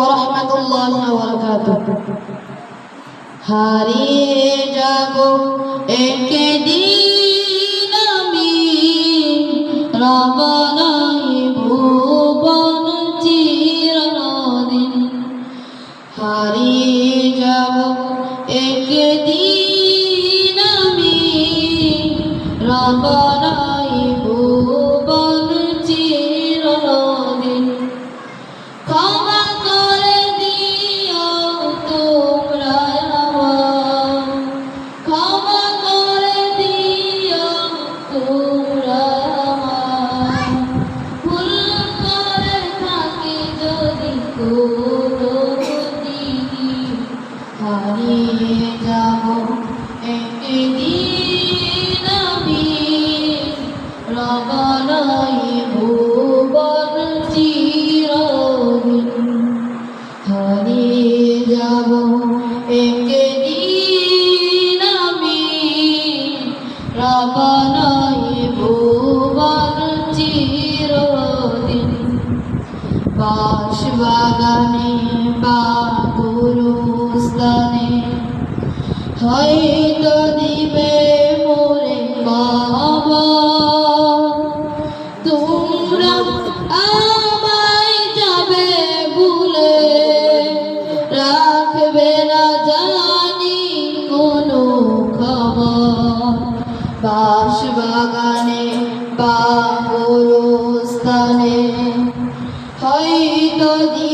রহমতুল্লাহ হারিয়ে যাব একে দিন আমি। রবনাই ভুবন চিরদিন হারিয়ে যাব একদিন বাগানে বা গুরুস্থানে। হয়তো দিবে মোরে বাবা। তোমরা আমায় যাবে ভুলে। রাখবে না জানি কোনো খবর। বাস বাগানে বা স্থানে হয়তো দিবে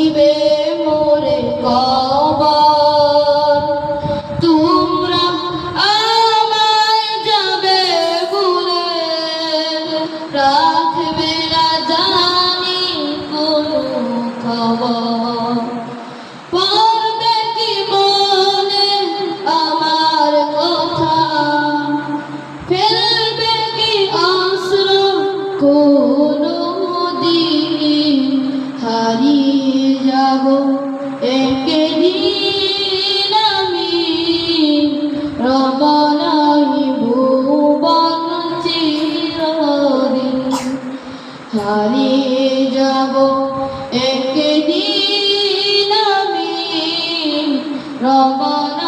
হারিয়ে যাব? একদিন আমি রবনাই